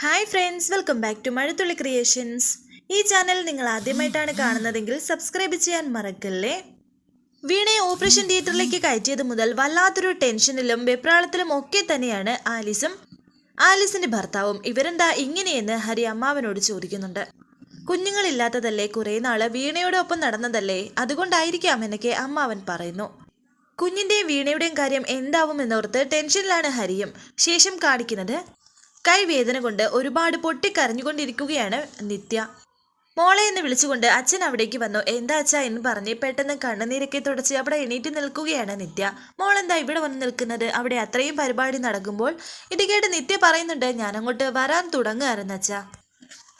Hi friends welcome back to Mazhathulli creations ഈ channel നിങ്ങൾ ആദ്യമായിട്ടാണ് കാണുന്നതെങ്കിൽ സബ്സ്ക്രൈബ് ചെയ്യാൻ മറക്കല്ലേ? വീണയെ ഓപ്പറേഷൻ തിയേറ്ററിലേക്ക് കയറ്റിയത് മുതൽ വല്ലാത്തൊരു ടെൻഷനിലും വെപ്രാളത്തിലും ഒക്കെ തന്നെയാണ് ആലിസും. ആലിസിന്റെ ഭർത്താവും ഇവരെന്താ ഇങ്ങനെയെന്ന് ഹരി അമ്മാവനോട് ചോദിക്കുന്നുണ്ട്. കുഞ്ഞുങ്ങളില്ലാത്തതല്ലേ കുറേ നാൾ വീണയോടൊപ്പം നടന്നതല്ലേ? അതുകൊണ്ടായിരിക്കാം എന്നൊക്കെ അമ്മാവൻ പറയുന്നു. കുഞ്ഞിന്റെയും വീണയുടെയും കാര്യം എന്താവും എന്നോർത്ത് ടെൻഷനിലാണ് ഹരിയും. ശേഷം കാണിക്കുന്നത് കൈവേദന കൊണ്ട് ഒരുപാട് പൊട്ടിക്കരഞ്ഞുകൊണ്ടിരിക്കുകയാണ് നിത്യ. മോളെ എന്ന് വിളിച്ചുകൊണ്ട് അച്ഛൻ അവിടേക്ക് വന്നു. എന്താ അച്ഛാ? എന്ന് പറഞ്ഞ് പെട്ടെന്ന് കണ്ണുനീരൊക്കെ തുടച്ച് അവിടെ എണീറ്റ് നിൽക്കുകയാണ് നിത്യ. മോൾ എന്താ ഇവിടെ വന്ന് നിൽക്കുന്നത്? അവിടെ അത്രയും പരിപാടി നടക്കുമ്പോൾ? ഇത് കേട്ട് നിത്യ പറയുന്നുണ്ട് ഞാൻ അങ്ങോട്ട് വരാൻ തുടങ്ങുകയായിരുന്നു അച്ഛാ.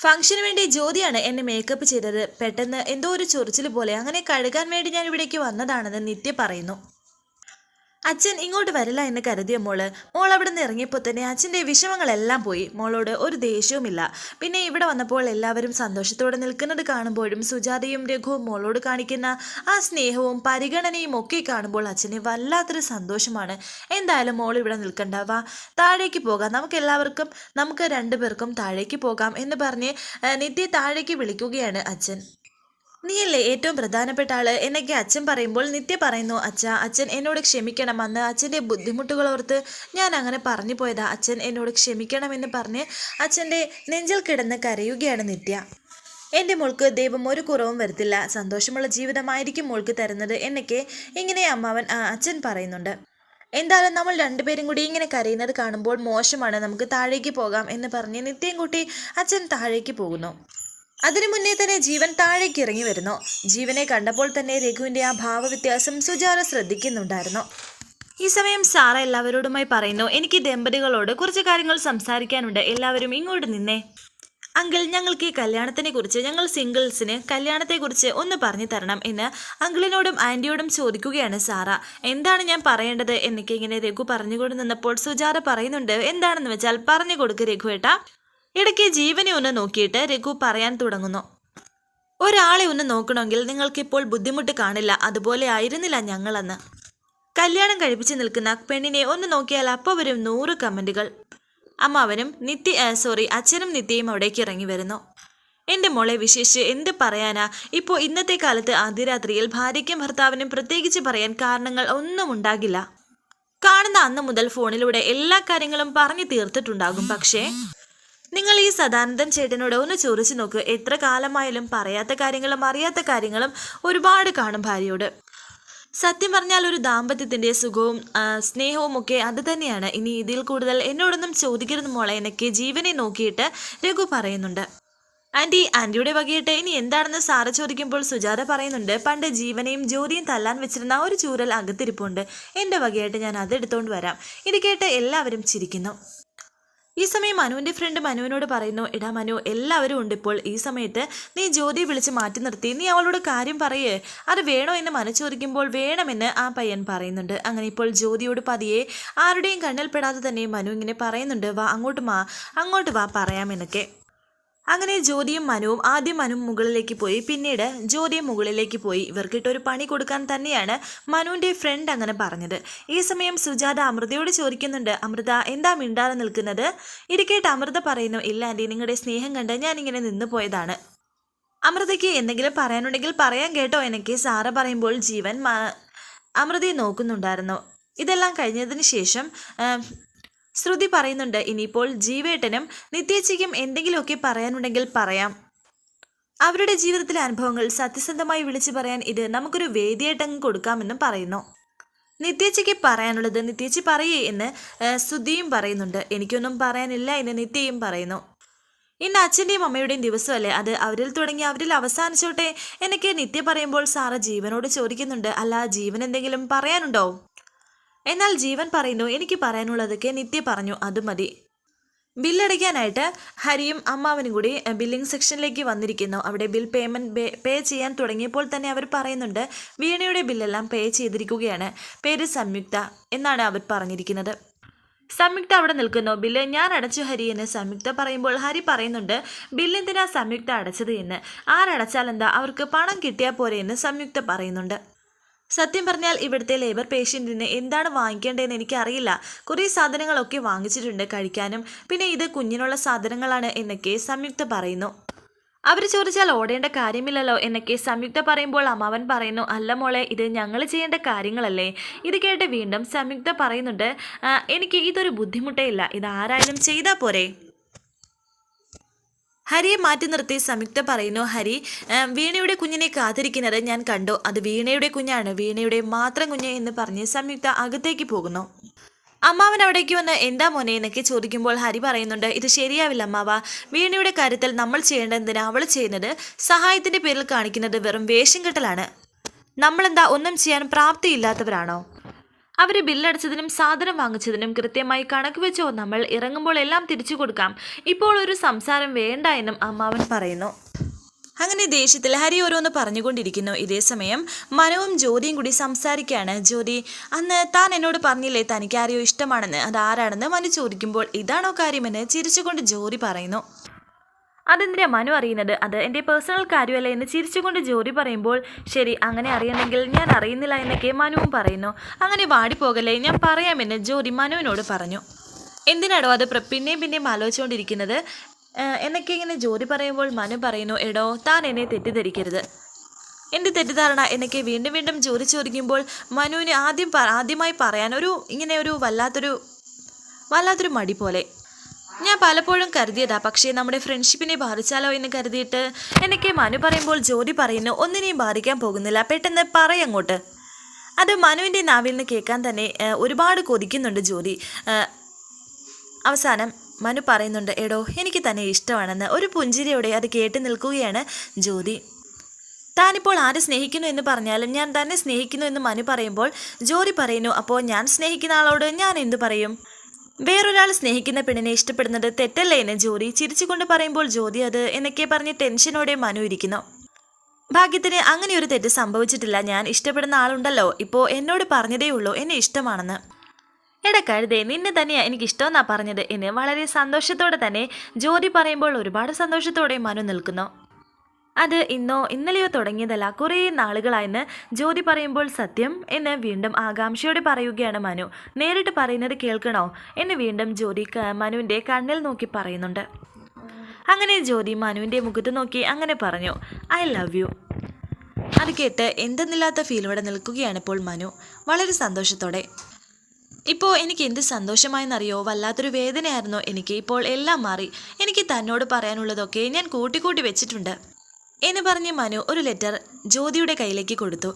ഫംഗ്ഷന് വേണ്ടി ജ്യോതിയാണ് എന്നെ മേക്കപ്പ് ചെയ്തത്. പെട്ടെന്ന് എന്തോ ഒരു ചൊറിച്ചിൽ പോലെ അങ്ങനെ കഴുകാൻ വേണ്ടി ഞാൻ ഇവിടേക്ക് വന്നതാണെന്ന് നിത്യ പറയുന്നു. അച്ഛൻ ഇങ്ങോട്ട് വരില്ല എന്ന് കരുതിയ മോൾ. മോൾ അവിടെ നിന്ന് ഇറങ്ങിയപ്പോൾ തന്നെ അച്ഛന്റെ വിഷമങ്ങളെല്ലാം പോയി. മോളോട് ഒരു ദേഷ്യവുമില്ല. പിന്നെ ഇവിടെ വന്നപ്പോൾ എല്ലാവരും സന്തോഷത്തോടെ നിൽക്കുന്നത് കാണുമ്പോഴും സുജാതയും രഘുവും മോളോട് കാണിക്കുന്ന ആ സ്നേഹവും പരിഗണനയും ഒക്കെ കാണുമ്പോൾ അച്ഛന് വല്ലാത്തൊരു സന്തോഷമാണ്. എന്തായാലും മോൾ ഇവിടെ നിൽക്കണ്ട. വാ താഴേക്ക് പോകാം. നമുക്ക് എല്ലാവർക്കും നമുക്ക് രണ്ടുപേർക്കും താഴേക്ക് പോകാം എന്ന് പറഞ്ഞ് നിത്യ താഴേക്ക് വിളിക്കുകയാണ് അച്ഛൻ. നീയല്ലേ ഏറ്റവും പ്രധാനപ്പെട്ട ആൾ? എന്നൊക്കെ അച്ഛൻ പറയുമ്പോൾ നിത്യ പറയുന്നു അച്ഛ അച്ഛൻ എന്നോട് ക്ഷമിക്കണം അന്ന് അച്ഛന്റെ ബുദ്ധിമുട്ടുകൾ ഓർത്ത് ഞാൻ അങ്ങനെ പറഞ്ഞു പോയതാ. അച്ഛൻ എന്നോട് ക്ഷമിക്കണമെന്ന് പറഞ്ഞ് അച്ഛന്റെ നെഞ്ചിൽ കിടന്ന് കരയുകയാണ് നിത്യ. എന്റെ മോൾക്ക് ദൈവം ഒരു കുറവും വരുത്തില്ല. സന്തോഷമുള്ള ജീവിതമായിരിക്കും മോൾക്ക് തരുന്നത് എന്നൊക്കെ ഇങ്ങനെ അമ്മാവൻ അച്ഛൻ പറയുന്നുണ്ട്. എന്തായാലും നമ്മൾ രണ്ടുപേരും കൂടി ഇങ്ങനെ കരയുന്നത് കാണുമ്പോൾ മോശമാണ്. നമുക്ക് താഴേക്ക് പോകാം എന്ന് പറഞ്ഞ് നിത്യം കൂട്ടി അച്ഛൻ താഴേക്ക് പോകുന്നു. അതിനു മുന്നേ തന്നെ ജീവൻ താഴേക്ക് ഇറങ്ങി വരുന്നു. ജീവനെ കണ്ടപ്പോൾ തന്നെ രഘുവിന്റെ ആ ഭാവവ്യത്യാസം സുജാത ശ്രദ്ധിക്കുന്നുണ്ടായിരുന്നു. ഈ സമയം സാറ എല്ലാവരോടുമായി പറയുന്നു എനിക്ക് ദമ്പതികളോട് കുറച്ച് കാര്യങ്ങൾ സംസാരിക്കാനുണ്ട്. എല്ലാവരും ഇങ്ങോട്ട് നിന്നേ. അങ്കിൾ ഞങ്ങൾക്ക് ഈ കല്യാണത്തിനെ കുറിച്ച് ഞങ്ങൾ സിംഗിൾസിന് കല്യാണത്തെക്കുറിച്ച് ഒന്ന് പറഞ്ഞു തരണം എന്ന് അങ്കിളിനോടും ആന്റിയോടും ചോദിക്കുകയാണ് സാറ. എന്താണ് ഞാൻ പറയേണ്ടത്? എന്നൊക്കെ ഇങ്ങനെ രഘു പറഞ്ഞുകൊണ്ട് നിന്നപ്പോൾ സുജാത പറയുന്നുണ്ട് എന്താണെന്ന് വെച്ചാൽ പറഞ്ഞു കൊടുക്ക് രഘുവേട്ടാ. ഇടയ്ക്ക് ജീവനെ ഒന്ന് നോക്കിയിട്ട് രഘു പറയാൻ തുടങ്ങുന്നു. ഒരാളെ ഒന്ന് നോക്കണമെങ്കിൽ നിങ്ങൾക്കിപ്പോൾ ബുദ്ധിമുട്ട് കാണില്ല. അതുപോലെ ആയിരുന്നില്ല ഞങ്ങളെന്ന്. കല്യാണം കഴിപ്പിച്ച് നിൽക്കുന്ന പെണ്ണിനെ ഒന്ന് നോക്കിയാൽ അപ്പോൾ വരും നൂറ് കമന്റുകൾ അമ്മാവനും നിത്യ സോറി അച്ഛനും നിത്യയും അവിടേക്ക് ഇറങ്ങി വരുന്നു. എന്റെ മോളെ വിശേഷിച്ച് എന്ത് പറയാനാ? ഇപ്പോൾ ഇന്നത്തെ കാലത്ത് അതിരാത്രിയിൽ ഭാര്യയ്ക്കും ഭർത്താവിനും പ്രത്യേകിച്ച് പറയാൻ കാരണങ്ങൾ ഒന്നും ഉണ്ടാകില്ല. കാണുന്ന അന്ന് മുതൽ ഫോണിലൂടെ എല്ലാ കാര്യങ്ങളും പറഞ്ഞു തീർത്തിട്ടുണ്ടാകും. പക്ഷേ നിങ്ങൾ ഈ സദാനന്ദൻ ചേട്ടനോട് ഒന്ന് ചോദിച്ചു നോക്ക്. എത്ര കാലമായാലും പറയാത്ത കാര്യങ്ങളും അറിയാത്ത കാര്യങ്ങളും ഒരുപാട് കാണും ഭാര്യയോട്. സത്യം പറഞ്ഞാൽ ഒരു ദാമ്പത്യത്തിന്റെ സുഖവും സ്നേഹവും ഒക്കെ അത് തന്നെയാണ്. ഇനി ഇതിൽ കൂടുതൽ എന്നോടൊന്നും ചോദിക്കരുത് മോളെ. എനിക്ക് ജീവനെ നോക്കിയിട്ട് രഘു പറയുന്നുണ്ട്. ആന്റി ആന്റിയുടെ വകയിട്ട് ഇനി എന്താണെന്ന് സാറ് ചോദിക്കുമ്പോൾ സുജാത പറയുന്നുണ്ട്. പണ്ട് ജീവനെയും ജോലിയും തല്ലാൻ വെച്ചിരുന്ന ഒരു ചൂരൽ അകത്തിരിപ്പുണ്ട്. എന്റെ വകയായിട്ട് ഞാൻ അതെടുത്തുകൊണ്ട് വരാം. ഇത് കേട്ട് എല്ലാവരും ചിരിക്കുന്നു. ഈ സമയം മനുവിന്റെ ഫ്രണ്ട് മനുവിനോട് പറയുന്നു എടാ മനു എല്ലാവരും ഉണ്ട് ഇപ്പോൾ. ഈ സമയത്ത് നീ ജ്യോതിയെ വിളിച്ച് മാറ്റി നിർത്തി. നീ അവളോട് കാര്യം പറയേ. അത് വേണോ എന്ന് മനു ചോദിക്കുമ്പോൾ വേണമെന്ന് ആ പയ്യൻ പറയുന്നുണ്ട്. അങ്ങനെ ഇപ്പോൾ ജ്യോതിയോട് പതിയെ ആരുടെയും കണ്ണിൽപ്പെടാതെ തന്നെ മനു ഇങ്ങനെ പറയുന്നുണ്ട്. വാ അങ്ങോട്ട് മാ അങ്ങോട്ട് വാ പറയാമെന്നൊക്കെ അങ്ങനെ ജ്യോതിയും മനുവും ആദ്യം മനു മുകളിലേക്ക് പോയി. പിന്നീട് ജ്യോതിയും മുകളിലേക്ക് പോയി. ഇവർക്കിട്ടൊരു പണി കൊടുക്കാൻ തന്നെയാണ് മനുവിന്റെ ഫ്രണ്ട് അങ്ങനെ പറഞ്ഞത്. ഈ സമയം സുജാത അമൃതയോട് ചോദിക്കുന്നുണ്ട് അമൃത എന്താ മിണ്ടാതെ നിൽക്കുന്നത്? ഇരിക്കേട്ട് അമൃത പറയുന്നു ഇല്ല ആന്റി നിങ്ങളുടെ സ്നേഹം കണ്ട് ഞാനിങ്ങനെ നിന്ന് പോയതാണ്. അമൃതയ്ക്ക് എന്തെങ്കിലും പറയാനുണ്ടെങ്കിൽ പറയാൻ കേട്ടോ എനിക്ക് സാറ് പറയുമ്പോൾ ജീവൻ അമൃതയെ നോക്കുന്നുണ്ടായിരുന്നു. ഇതെല്ലാം കഴിഞ്ഞതിന് ശേഷം ശ്രുതി പറയുന്നുണ്ട് ഇനിയിപ്പോൾ ജീവേട്ടനും നിത്യേച്ചിക്കും എന്തെങ്കിലുമൊക്കെ പറയാനുണ്ടെങ്കിൽ പറയാം. അവരുടെ ജീവിതത്തിലെ അനുഭവങ്ങൾ സത്യസന്ധമായി വിളിച്ചു പറയാൻ ഇത് നമുക്കൊരു വേദിയായിട്ടങ്ങ് കൊടുക്കാമെന്നും പറയുന്നു. നിത്യേച്ചിക്ക് പറയാനുള്ളത് നിത്യേച്ചി പറയേ എന്ന് ശ്രുതിയും പറയുന്നുണ്ട്. എനിക്കൊന്നും പറയാനില്ല എന്ന് നിത്യയും പറയുന്നു. ഇന്ന് അച്ഛന്റെയും അമ്മയുടെയും ദിവസമല്ലേ? അത് അവരിൽ തുടങ്ങി അവരിൽ അവസാനിച്ചോട്ടെ എന്നൊക്കെ നിത്യ പറയുമ്പോൾ സാറ ജീവനോട് ചോദിക്കുന്നുണ്ട്. അല്ല ജീവൻ എന്തെങ്കിലും പറയാനുണ്ടോ? എന്നാൽ ജീവൻ പറയുന്നു എനിക്ക് പറയാനുള്ളതൊക്കെ നിത്യ പറഞ്ഞു അത് മതി. ബില്ലടയ്ക്കാനായിട്ട് ഹരിയും അമ്മാവനും കൂടി ബില്ലിംഗ് സെക്ഷനിലേക്ക് വന്നിരിക്കുന്നു. അവിടെ ബിൽ പേയ്മെന്റ് പേ ചെയ്യാൻ തുടങ്ങിയപ്പോൾ തന്നെ അവർ പറയുന്നുണ്ട് വീണയുടെ ബില്ലെല്ലാം പേ ചെയ്തിരിക്കുകയാണ്. പേര് സംയുക്ത എന്നാണ് അവർ പറഞ്ഞിരിക്കുന്നത്. സംയുക്ത അവിടെ നിൽക്കുന്നു. ബില്ല് ഞാൻ അടച്ചു ഹരി എന്ന് സംയുക്ത പറയുമ്പോൾ ഹരി പറയുന്നുണ്ട് ബില്ലെന്തിനാ സംയുക്ത അടച്ചത് എന്ന്? ആരടച്ചാൽ എന്താ അവർക്ക് പണം കിട്ടിയാൽ പോരെ എന്ന് സംയുക്ത പറയുന്നുണ്ട്. സത്യം പറഞ്ഞാൽ ഇവിടുത്തെ ലേബർ പേഷ്യന്റിന് എന്താണ് വാങ്ങിക്കേണ്ടതെന്ന് എനിക്കറിയില്ല. കുറേ സാധനങ്ങളൊക്കെ വാങ്ങിച്ചിട്ടുണ്ട് കഴിക്കാനും. പിന്നെ ഇത് കുഞ്ഞിനുള്ള സാധനങ്ങളാണ് എന്നൊക്കെ സംയുക്ത പറയുന്നു. അവർ ചോദിച്ചാൽ ഓടേണ്ട കാര്യമില്ലല്ലോ എന്നൊക്കെ സംയുക്ത പറയുമ്പോൾ അമ്മാവൻ പറയുന്നു അല്ല മോളെ ഇത് ഞങ്ങൾ ചെയ്യേണ്ട കാര്യങ്ങളല്ലേ? ഇത് കേട്ട് വീണ്ടും സംയുക്ത പറയുന്നുണ്ട് എനിക്ക് ഇതൊരു ബുദ്ധിമുട്ടേ ഇല്ല. ഇത് ആരായാലും ചെയ്താൽ പോരെ? ഹരിയെ മാറ്റി നിർത്തി. സംയുക്ത പറയുന്നു ഹരി വീണയുടെ കുഞ്ഞിനെ കാത്തിരിക്കുന്നത് ഞാൻ കണ്ടു. അത് വീണയുടെ കുഞ്ഞാണ്. വീണയുടെ മാത്രം കുഞ്ഞ് എന്ന് പറഞ്ഞ് സംയുക്ത അകത്തേക്ക് പോകുന്നു. അമ്മാവൻ അവിടേക്ക് വന്ന് എന്താ മോനെ? എന്നൊക്കെ ചോദിക്കുമ്പോൾ ഹരി പറയുന്നുണ്ട് ഇത് ശരിയാവില്ല അമ്മാവ. വീണയുടെ കാര്യത്തിൽ നമ്മൾ ചെയ്യേണ്ട എന്തിനാ അവൾ ചെയ്യുന്നത്? സഹായത്തിന്റെ പേരിൽ കാണിക്കുന്നത് വെറും വേഷം കെട്ടലാണ്. നമ്മളെന്താ ഒന്നും ചെയ്യാൻ പ്രാപ്തിയില്ലാത്തവരാണോ? അവർ ബില്ലടച്ചതിനും സാധനം വാങ്ങിച്ചതിനും കൃത്യമായി കണക്ക് വെച്ചോ നമ്മൾ ഇറങ്ങുമ്പോൾ എല്ലാം തിരിച്ചു കൊടുക്കാം. ഇപ്പോൾ ഒരു സംസാരം വേണ്ട എന്നും അമ്മാവൻ പറയുന്നു. അങ്ങനെ ദേഷ്യത്തിൽ ഹരി ഓരോന്ന് പറഞ്ഞുകൊണ്ടിരിക്കുന്നു. ഇതേ സമയം മനവും ജ്യോതിയും കൂടി സംസാരിക്കുകയാണ്. ജ്യോതി അന്ന് താൻ എന്നോട് പറഞ്ഞില്ലേ തനിക്ക് ആരെയോ ഇഷ്ടമാണെന്ന്? അതാരാണെന്ന് മനു ചോദിക്കുമ്പോൾ ഇതാണോ കാര്യമെന്ന്? ചിരിച്ചുകൊണ്ട് ജ്യോതി പറയുന്നു. അതെന്തിനാ മനു അറിയുന്നത്? അത് എന്റെ പേഴ്സണൽ കാര്യമല്ല എന്ന് ചിരിച്ചുകൊണ്ട് ജോലി പറയുമ്പോൾ ശരി അങ്ങനെ അറിയണമെങ്കിൽ ഞാൻ അറിയുന്നില്ല എന്നൊക്കെ മനുവും പറയുന്നു. അങ്ങനെ വാടിപ്പോകല്ലേ? ഞാൻ പറയാമെന്ന് ജോലി മനുവിനോട് പറഞ്ഞു. എന്തിനാടോ അത് പിന്നെ പിന്നെയും പിന്നെയും ആലോചിച്ചുകൊണ്ടിരിക്കുന്നത്? എന്നൊക്കെ ഇങ്ങനെ ജോലി പറയുമ്പോൾ മനു പറയുന്നു എടോ താൻ എന്നെ തെറ്റിദ്ധരിക്കരുത്. എന്റെ തെറ്റിദ്ധാരണ? എന്നൊക്കെ വീണ്ടും വീണ്ടും ജോലി ചോദിക്കുമ്പോൾ മനുവിന് ആദ്യം ആദ്യമായി പറയാൻ ഒരു ഇങ്ങനെ ഒരു വല്ലാത്തൊരു വല്ലാത്തൊരു മടി പോലെ. ഞാൻ പലപ്പോഴും കരുതിയതാ പക്ഷേ നമ്മുടെ ഫ്രണ്ട്ഷിപ്പിനെ ബാധിച്ചാലോ എന്ന് കരുതിയിട്ട് എനിക്ക് മനു പറയുമ്പോൾ ജോലി പറയുന്നു ഒന്നിനെയും ബാധിക്കാൻ പോകുന്നില്ല പെട്ടെന്ന് പറയങ്ങോട്ട് അത് മനുവിന്റെ നാവിൽ നിന്ന് കേൾക്കാൻ തന്നെ ഒരുപാട് കൊതിക്കുന്നുണ്ട് ജോലി അവസാനം മനു പറയുന്നുണ്ട് എടോ എനിക്ക് തന്നെ ഇഷ്ടമാണെന്ന്. ഒരു പുഞ്ചിരിയോടെ അത് കേട്ട് നിൽക്കുകയാണ് ജ്യോതി. താനിപ്പോൾ ആരെ സ്നേഹിക്കുന്നു എന്ന് പറഞ്ഞാലും ഞാൻ തന്നെ സ്നേഹിക്കുന്നു എന്ന് മനു പറയുമ്പോൾ ജ്യോതി പറയുന്നു അപ്പോൾ ഞാൻ സ്നേഹിക്കുന്ന ആളോട് ഞാൻ എന്തു പറയും? വേറൊരാൾ സ്നേഹിക്കുന്ന പെണ്ണിനെ ഇഷ്ടപ്പെടുന്നത് തെറ്റല്ലേ എന്ന് ജോലി ചിരിച്ചുകൊണ്ട് പറയുമ്പോൾ ജ്യോതി അത് എന്നൊക്കെ പറഞ്ഞ് ടെൻഷനോടെ മനു ഇരിക്കുന്നു. ഭാഗ്യത്തിന് അങ്ങനെ ഒരു തെറ്റ് സംഭവിച്ചിട്ടില്ല. ഞാൻ ഇഷ്ടപ്പെടുന്ന ആളുണ്ടല്ലോ. ഇപ്പോൾ എന്നോട് പറഞ്ഞതേ ഉള്ളൂ. എന്നെ ഇഷ്ടമാണെന്ന്. എടാ കഴുതേ നിന്നെ തന്നെയാ എനിക്ക് ഇഷ്ടമെന്നാ പറഞ്ഞത് എന്ന് വളരെ സന്തോഷത്തോടെ തന്നെ ജ്യോതി പറയുമ്പോൾ ഒരുപാട് സന്തോഷത്തോടെ മനു നിൽക്കുന്നു. അത് ഇന്നോ ഇന്നലെയോ തുടങ്ങിയതല്ല കുറേ നാളുകളായെന്ന് ജ്യോതി പറയുമ്പോൾ സത്യം എന്ന് വീണ്ടും ആകാംക്ഷയോടെ പറയുകയാണ് മനു. നേരിട്ട് പറയുന്നത് കേൾക്കണോ എന്ന് വീണ്ടും ജ്യോതി മനുവിന്റെ കണ്ണിൽ നോക്കി പറയുന്നുണ്ട്. അങ്ങനെ ജ്യോതി മനുവിന്റെ മുഖത്ത് നോക്കി അങ്ങനെ പറഞ്ഞു ഐ ലവ് യു. അത് കേട്ട് എന്തെന്നില്ലാത്ത ഫീലോടെ നിൽക്കുകയാണ് ഇപ്പോൾ മനു. വളരെ സന്തോഷത്തോടെ ഇപ്പോൾ എനിക്ക് എന്ത് സന്തോഷമായെന്നറിയോ? വല്ലാത്തൊരു വേദനയായിരുന്നു എനിക്ക് ഇപ്പോൾ എല്ലാം മാറി. എനിക്ക് തന്നോട് പറയാനുള്ളതൊക്കെ ഞാൻ കൂട്ടിക്കൂട്ടി വെച്ചിട്ടുണ്ട്. എന്ന് പറഞ്ഞ് മനു ഒരു ലെറ്റർ ജ്യോതിയുടെ കയ്യിലേക്ക് കൊടുത്തു.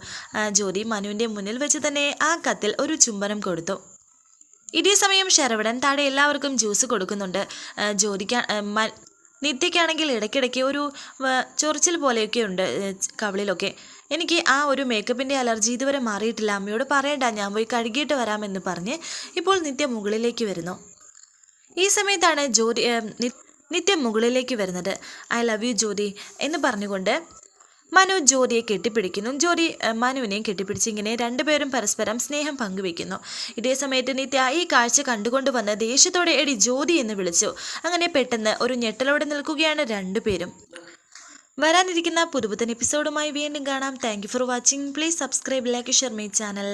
ജ്യോതി മനുവിന്റെ മുന്നിൽ വെച്ച് തന്നെ ആ കത്തിൽ ഒരു ചുംബനം കൊടുത്തു. ഇതേ സമയം ശരവണൻ താഴെ എല്ലാവർക്കും ജ്യൂസ് കൊടുക്കുന്നുണ്ട്. ജ്യോതിക്ക് നിത്യയ്ക്കാണെങ്കിൽ ഇടയ്ക്കിടയ്ക്ക് ഒരു ചൊറിച്ചിൽ പോലെയൊക്കെ ഉണ്ട് കവളിലൊക്കെ. എനിക്ക് ആ ഒരു മേക്കപ്പിന്റെ അലർജി ഇതുവരെ മാറിയിട്ടില്ല. അമ്മയോട് പറയണ്ട ഞാൻ പോയി കഴുകിയിട്ട് വരാമെന്ന് പറഞ്ഞ് ഇപ്പോൾ നിത്യ മുകളിലേക്ക് വരുന്നു. ഈ സമയത്താണ് ജ്യോതി നിത്യം മുകളിലേക്ക് വരുന്നത്. ഐ ലവ് യു ജ്യോതി എന്ന് പറഞ്ഞുകൊണ്ട് മനു ജ്യോതിയെ കെട്ടിപ്പിടിക്കുന്നു. ജ്യോതി മനുവിനെയും കെട്ടിപ്പിടിച്ച് ഇങ്ങനെ രണ്ടുപേരും പരസ്പരം സ്നേഹം പങ്കുവെക്കുന്നു. ഇതേ സമയത്ത് നിത്യ ഈ കാഴ്ച കണ്ടുകൊണ്ട് വന്ന് ദേഷ്യത്തോടെ എടി ജ്യോതി എന്ന് വിളിച്ചു. അങ്ങനെ പെട്ടെന്ന് ഒരു ഞെട്ടലോടെ നിൽക്കുകയാണ് രണ്ടുപേരും. വരാനിരിക്കുന്ന പുതുപുത്തൻ എപ്പിസോഡുമായി വീണ്ടും കാണാം. Thank for watching please subscribe like share my channel